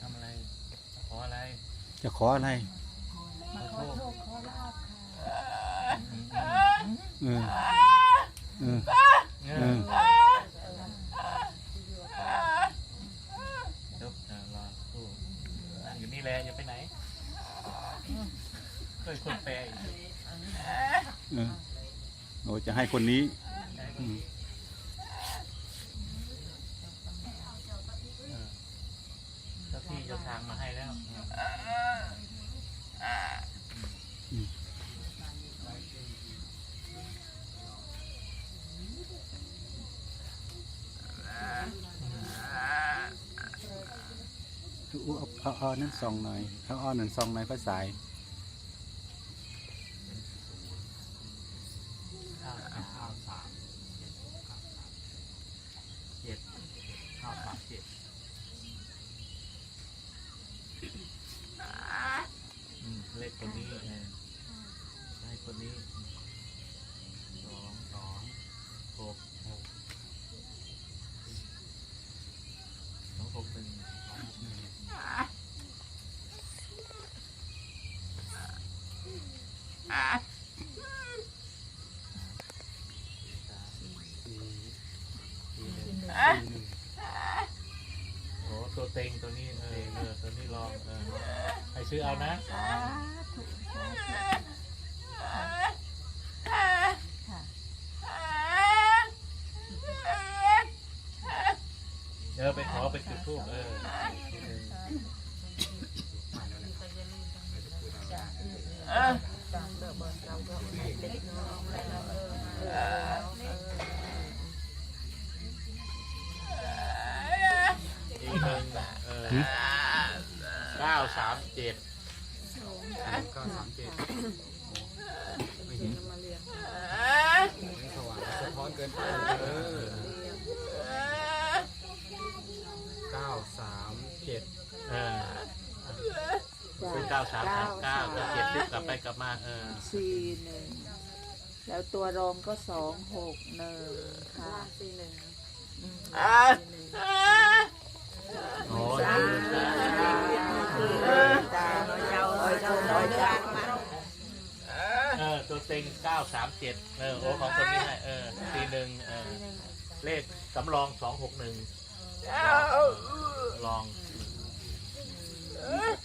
ทำอะไรขออะไรจะขออะไร ขอโชค เออเออ เงิ เอน อ จบเออรอสู้นั่งอยู่นี่แหละอย่าไปไหนเคยคนแปลอีก เออโอ้จะ ให้คนนี้อืมเออเจ้าที่เจ้าทางมาให้แล้วอู้เอาเอาเอานั่นซองหน่อยเอาเอานั่นซองหน่อยภาษาย ข้าวข้าวสามเจ็ดข้าวสามเจ็ดอืมเลขคนนี้เออให้คนนี้สองสองหกหกสองหกหนึ่งสองหกหนึ่งโอ้ตัว เต็งตัวนี้เออเออตัวนี้ลองเออให้ซื้อเอานะเออไปขอไปจุดทูบเอออีาสามเจ็ดก็สามเจ็ดไม่เห็นไม่สว่างสะท้อนเกินไปเออเก้าสามเจ็ดเออเป็นเก้าสามสามเก้าเก้าเจ็ดรีบกลับไปกลับมาเออสี่หนึ่งแล้วตัวรองก็สองหกหนึ่งค่ะสี่หนึ่งโอ้ยจ้าจ้าเจ้าเอ้ย เจ้าน้อยจ้าเออตัวเต็งเก้าสามเจ็ดเออโอ้ของคนนี้ให้เออตีหนึ่งเออเลขสำรองสองหกหนึ่งลอง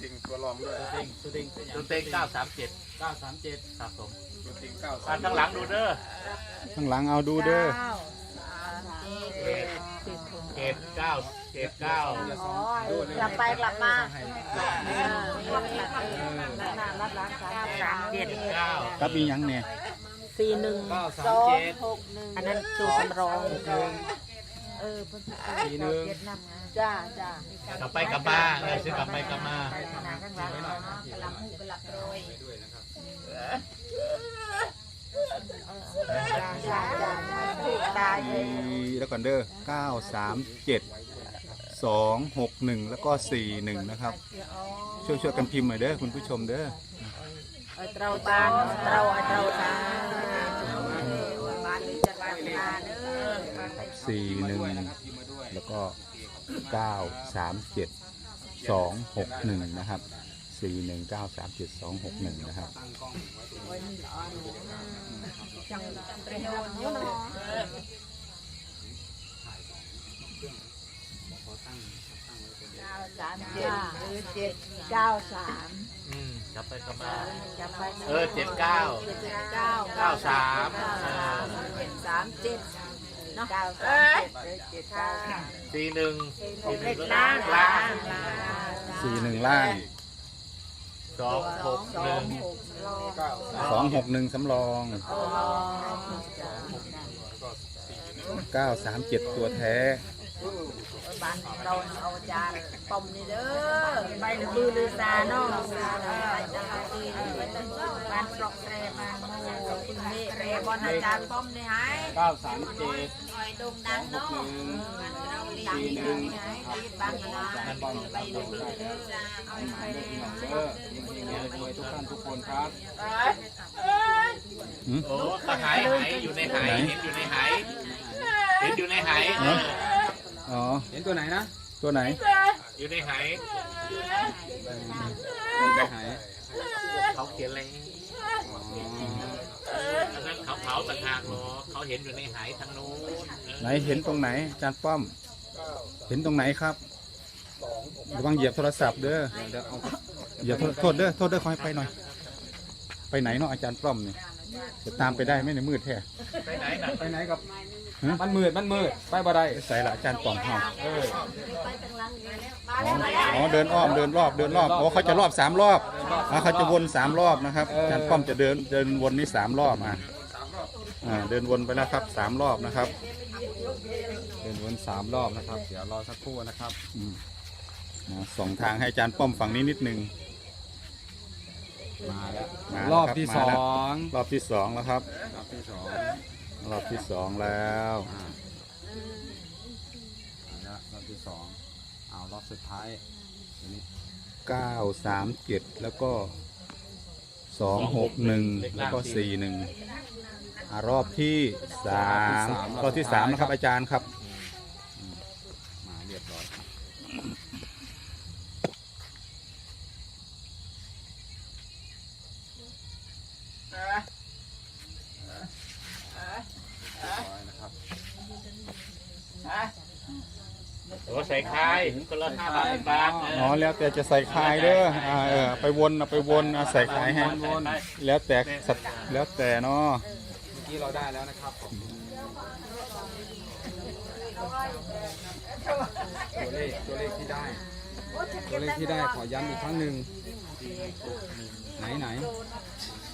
จริงตัวรองด้วยตัวจริงตัวจริงตัวเต็งเก้าสามเจ็ดเก้าสามเจ็ดครับผมตัวจริงเก้าอ่าสานมข้างหลังดูเด้อข้างหลังเอาดูเด้อ เจ็ด เจ็ดเก้าเจ็ดเก้ากลับไปกลับมารับร้านสามสามเจ็ดเก้ากับมีหยังเนี่ยสี่หนึ่งเก้าสาสมองเจ็ดหกหนึ่งอันนั้นตัวสำรองเออสี่หนึ่งจ้าจ้ากลับไปกลับมาเออซื้อกลับไปกลับมาข้างหลังข้างหลังไว้หน่อยนะกลับหูกลับโรยไว้ด้วยนะครับจ้าจ้าจ้าถูก ตายเลยแล้วก่อนเด้อเก้าสามเจ็ดสองหกหนึ่งแล้วก็สี่หนึ่งนะครับ ช่วยช่วยกันพิมพ์หน่อยเด้อคุณผู้ชมเด้อเราตาเราเราตาบ้านนี้จะบ้านนาเด้อสี่หนึ่งแล้วก็เก้าสามเจ็ดสองหกหนึ่งนะครับ สี่หนึ่งเก้าสามเจ็ดสองหกหนึ่งนะครับตั้งกล้องไว้ตรงนี้จังประโยชน์เยอะขอตั้งตั้งไว้เป็นเก้าสามเจ็ดหรือเจ็ดเก้าสามอืมกลับไปกลับมา จำไปเออเจ็ดเก้า เจ็ดเก้าเก้าสามเจ็ดสามเจ็ดเนาะเก้าสามเจ็ดเจ็ดเก้าสามสี่หนึ่งสี่หนึ่งล่างล่าง สี่หนึ่งล่าง สองหกหนึ่งเก้าสามสองหกหนึ่งสำรองอ๋อเก้าสามเจ็ดตัวแท้เบ้านเราเอาจารย์ปมนี่เด้อใบลือลือซาเนาะบ้านปลอกแรบ้านโมคุณเมเร บอนอาจารย์ปมนี่หายเก้าสามเจ็ดคอยดงดังเนาะเราดังดังหายบ้านนะใบลือลือเอาไปเลยเออรวยทุกท่านทุกคนครับโอ้ก็หายหายอยู่ในหายเห็นอยู่ในหายเห็นอยู่ในหายเอออ๋อเห็นตัวไหนนะตัวไหน อยู่ในหายมันจะหายเขาเขียนอะไร อ๋อ อันนั้นเขาเผา ต่างหากหรอเขาเห็นอยู่ในหายทางนู้นเออไหนเห็นตรงไหนอาจารย์ป้อมเห็นตรงไหนครับระวังเหยียบโทรศัพท์เด้อเดี๋ยวเดี๋ยวเอาเหยียบโทษโทษเด้อโทษเด้อขอให้ไปหน่อย ไปไหนเนาะอาจารย์ป้อมเนี่ยจะตามไปได้ไหมในมืดแท้ไปไหนน่ะไปไหนกับฮะมันมืดมันมืดไปบ่ได้ไปใส่ละอาจารย์ป้อมเฮาเอออ๋ออ๋อเดินอ้อมเดินรอบเดินรอบโอ้เขาจะรอบสามรอบอ๋อเขาจะวนสามรอบนะครับอาจารย์ป้อมจะเดินเดินวนนี่สามรอบอะ อ่าเดินวนไปแล้วครับสามรอบนะครับเดินวนสามรอบนะครับ เดี๋ยวรอสักครู่นะครับอืมอ่าส่องทางให้อาจารย์ป้อมฝั่งนี้นิดนึง มาแล้วมาแล้วรอบที่ครับสมาอแล้ว งรอบที่สองแล้วครับ รอบที่สองรอบที่สองแล้ว อ่าเอาละรอบที่สองเอารอบสุดท้ายอันนี้เก้าสามเจ็ดแล้วก็สองหกหนึ่งแล้วก็สี่หนึ่ง อ่ารอบที่สามรอบที่สามนะครับอาจารย์ครับ มาเรียบร้อยครับเรียบร้อยนะครับโอ้ใส่คายคนละห้าบาทสิบบาทเออ๋ออแล้วแต่จะใส่คายเด้ออ่าเออไปวนเอาไปวนเอาใส่คายให้วนแล้วแต่สัตว์แล้วแต่เนาะเมื่อ กี้เราได้แล้วนะครับผมตัวเลขตัวเลขที่ได้ ตัวเลขที่ได้ขอย้ำอีกครั้งหนึ่งไหนไหน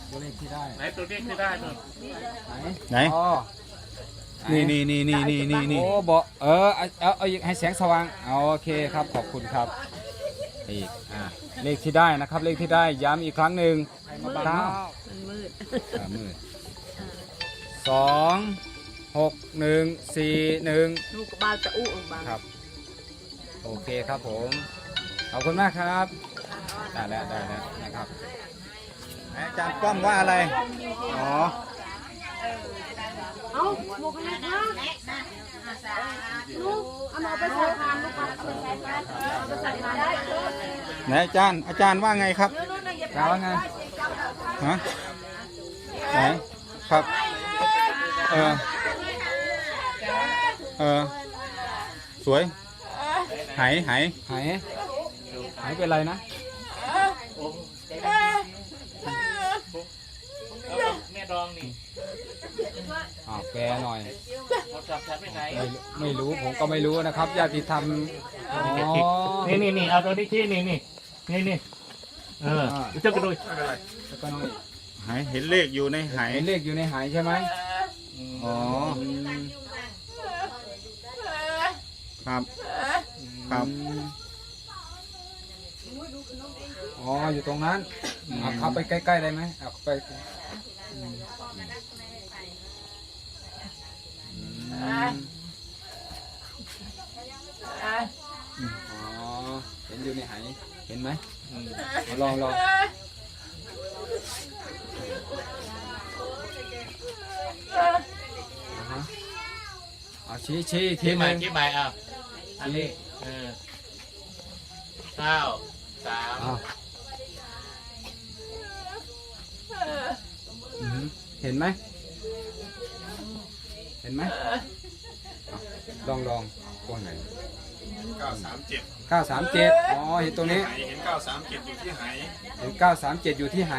ตัวเลขที่ได้ไหนตัวนี้คือได้ตัวไหนไหนอ๋อนี่นี่นี่นี่นี่นี่นี่โอ้บอกเออเอาเอาเอาอีกให้แสงสว่างเอาโอเคครับขอบคุณครับอีกอ่าเลขที่ได้นะครับ เลขที่ได้ย้ำอีกครั้งหนึ่งเก้ามันมืดอ่ามืด สองหกหนึ่งสี่หนึ่งลูกบ้านจะอู้บางครับ โอเคครับผม ขอบคุณมากครับ ได้แล้วได้แล้วนะครับอาจารย์ป้อมว่าอะไร อ๋อเอ้าลูกให้นะลูกเอามาไปใส่ทานลูกครับเอาไปใส่ทานเอาไปใส่ทานได้เลยไหนอาจารย์อาจารย์ว่าไงครับกล่าวว่าไงฮะไหนครับเออเออ สวยไหายหายหายหายเป็นไรนะโอ้แม่ดองนี่อ้าวแปลหน่อยโทรศัพท์ฉันไปไหนไม่รู้ไม่รู้ผมก็ไม่รู้นะครับญาติธรรมอ๋อนี่นี่นี่เอาตัวนี้ที่นี่นี่นี่นี่เออเจ้ากระโดดแล้วก็น้อยหายเห็นเลขอยู่ในหายเห็นเลขอยู่ในหายใช่ไหม อ๋อครับครับอ๋ออยู่ตรงนั้นเอาเข้าไปใกล้ๆได้ไหมเอาไปอืมอ๋อเห็นอยู่ในหายเห็นไหมลองลองอ่าฮะเอา ชี้ชี้อีกทีที่หใหม่นึ่งที่ใหม่อะอันนี้เออเก้าสามอ้าวอือหือเห็นไหมเห็นไหมอ้าวลองลองกว้างไหน937เก้าสามเจ็ดอ๋อเห็นตรงนี้ไหเห็น937อยู่ที่ไหเห็นเก้าสามเจ็ดอยู่ที่ไห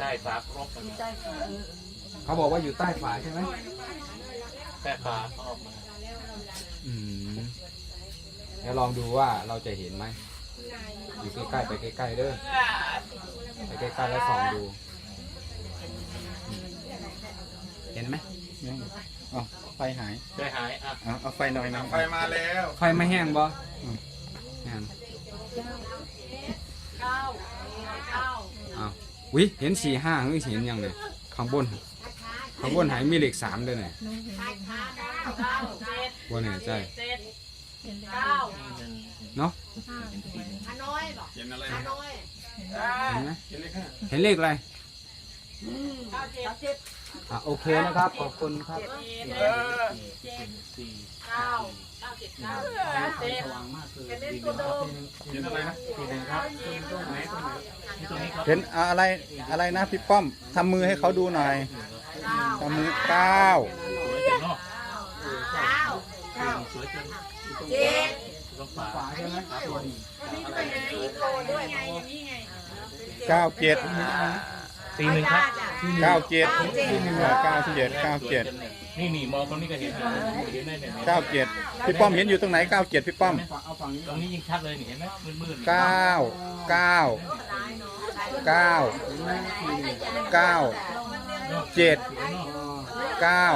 ได้ฝาครบมันเขาบอกว่าอยู่ใต้ฝาใช่ไหมแค่ฝาเขาออกมาอืมเดี๋ยวลองดูว่าเราจะเห็นไหมอยู่ใกล้ๆไปใกล้ๆเด้อไปใกล้ๆแล้วส่องดูอืมเห็นไหมยังหายได้หายอะ เอาเอาไฟหน่อยนะไฟมาแล้ว ไฟไม่แห้งบ่อืมแห้งอ้า ววิเห็นสี่ห้าหรือเห็นยังเนี่ยข้างบน ข้างบนหายมีเลขสามด้วยเนี่ยว่าเนี่ยใจเนาะเห็นอะไรเห็นไหมเห็นเลขห้าเห็นเลขอะไร อะโอเคนะครับ ขอบคุณครับสี่เห็นอะไรนะสี่หนึ่งครับนี่ตรงนี้ครับเห็นอะไรอะไรนะพี่ป้อมทำมือให้เขาดูหน่อยทำมือเก้าสวยจังเนาะสวยจังเจ็ดต้องฝาฝาใช่ไหมเก้าเจ็ดสี่หนึ่งครับ เก้าเจ็ดเก้าเจ็ดเก้าเจ็ดนี่นี่มองตรงนี้ก็เห็นเห็นได้เนี่ยเก้าเจ็ดพี่ป้อมเห็นอยู่ตรงไหนเก้าเจ็ดพี่ป้อมเอาฝั่งนี้ตรงนี้ยิ่งชัดเลยนี่เห็นไหมมืดๆเก้าเก้าเก้าเก้าเจ็ดเก้า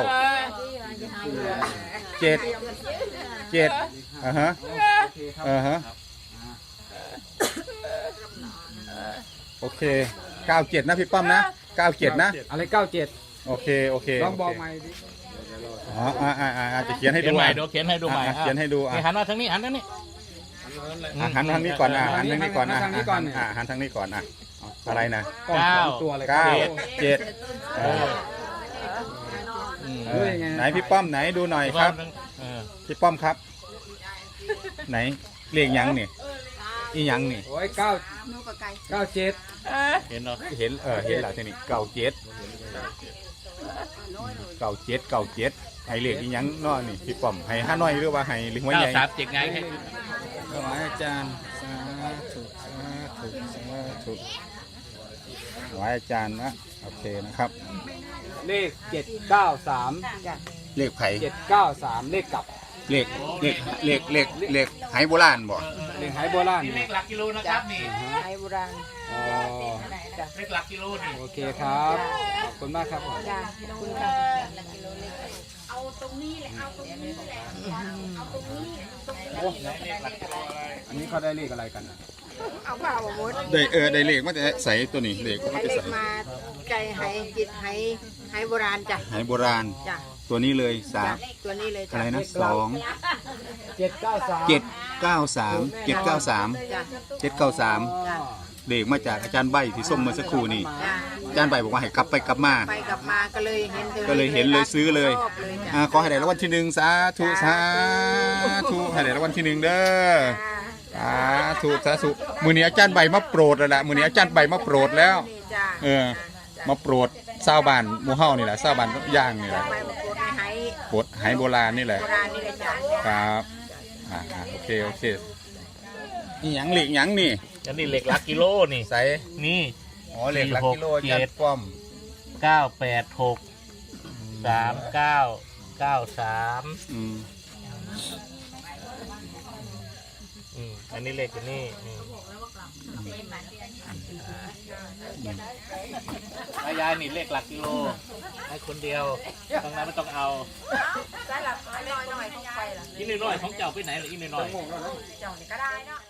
เจ็ดเจ็ดอ่าฮะอ่าฮะโอเคเก้าเจ็ดนะพี่ป้อมนะ เก้าเจ็ดนะ อะไรเก้าเจ็ดโอเค โอเคลองบอกโเคใหม่ดิอ๋ออ่าอ่าอ่าอ่าจะเขียนให้เขียดูนใหม่อะ เดี๋ยวเขียนให้ดูใหม่อะเขียนให้ดูอะ นี่หันมาทางนี้หันทางนี้อะหันทางนี้ก่อนอะหันทางนี้ก่อนอะหันอะหันทางนี้ก่อนอะอะไรนะกล้องสองตัวเลยเก้าครับเจ็ดเอออืมเออไหนพี่ป้อมไหนดูหน่อยครับ เออพี่ป้อมครับ ไหนเรียกยังนี่ อีหยังนี่ โอ้ยเก้าเก้าเจ็ดเห็นเนาะเห็นเออเห็นแล้วทีนี้เก้าเจ็ดเก้าเจ็ดเก้าเจ็ดให้เรียกอีหยังเนาะนี่พี่ป้อมให้ห้าน้อยหรือว่าให้ลิงไว้เก้าใหญ่สามเจ็ดไงให้ถวายอาจารย์สาธุสาธุสาธุถวายอาจารย์นะโอเคนะครับ เลขเจ็ดเก้าสามเลขไผ่เจ็ดเก้าสามเลขกลับเลขเลขเลขเลขเลขไหโบราณบ่ เลขหายโบราณนี่เลนี่ขหลักกิโลนะครับนี่ไทยโบราณอ๋อเลขหลักกิโลนี่โอเคครับ ขอบคุณมากครับผมจ้าขอบคุณค่ะโอ้อันนี้เขาได้เลขอะไรกันนะเอาเปล่าบ่หมดได้เออได้เลขมาแต่ใส่ตัวนี้เลขมาให้แต่เด็ใส่กมา ไก่ไหจิตไหไหโบราณจ้ะไหโบราณ จ้ะตัวนี้เลยสาจ้ะมตัวนี้เลยอะจ้ะไรนะสองเจ็ดเก้าสามเจ็ดเก้าสามเจ็ดเก้าสามจ้ะเจ็ดเก้าสามจ้ะเลขมาจากอาจารย์ใบที่ส่งเมื่อสักครู่นี่จ้ะอาจารย์ใบบอกว่าให้กลับไปกลับมา ไปกลับมาก็เลยเห็นก็เลยเห็นเลยซื้อเลยชอบเลยจ้ะอ่าขอให้ได้รางวัลที่หนึ่งสาธุสาธุให้ได้รางวัลที่หนึ่งเด้อสาธุสาธุมือนี้อาจารย์ใบมาโปรดแล้วล่ะมือนี้อาจารย์ใบมาโปรดแล้ว นี่จ้ะเออ มาโปรดชาวบ้านหมู่เฮานี่แหละชาวบ้านย่างนี่แหละไปมาโปรดให้ไหโปรดไหโบราณนี่แหละโบราณนี่เลยจ้ะครับอ่าอ่าโอเคโอเคนี่หยังเหล็กหยังนี่อันนี้เลขหลักกิโลนี่ ใส่นี่ อ๋อเหล็กหลักกิโลอาจารย์ป้อมเก้าแปดหกสามเก้าเก้าสามอืม อืมอันนี้เลขอันนี้อืมอ่ายายนี่เลขหลักกิโล ให้คนเดียวตรงนั้นไม่ต้องเอาได้หลับน้อยน้อยของไปล่ะอีกหน่อยๆของเจ้าไปไหนล่ะอีกหน่อยๆ เจ้านี่ก็ได้เนาะ